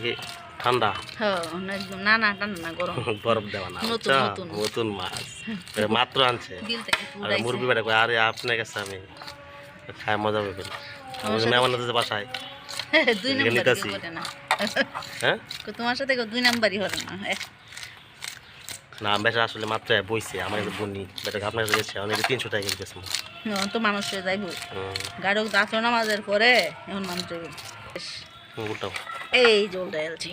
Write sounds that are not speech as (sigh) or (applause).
কি ঠান্ডা? হ্যাঁ না না ঠান্ডা না গরম। (laughs) বরফ দেওয়া না নতুন, আচ্ছা, নতুন। মাছ। (laughs) মাত্র আনছে। আর মুরগি বেড়া আরে আপনার কাছে আমি খায় মজা পাবেন আমি মেহমান আছে বাসায়? (laughs) দুই। করে না। হ্যাঁ? তোমার সাথে দুই নাম্বারই হবে না। না বেটা আসলে মাত্র বইছে আমার কাছে বনি বেটা আপনার গেছে অনেক তিনশো টাকা গেছে এখন তো মানুষ যাইব। গাড়ক দাঁতর নামাজের পরে এখন মানুষ যাইব। উল্টাও এই জলটা এলছি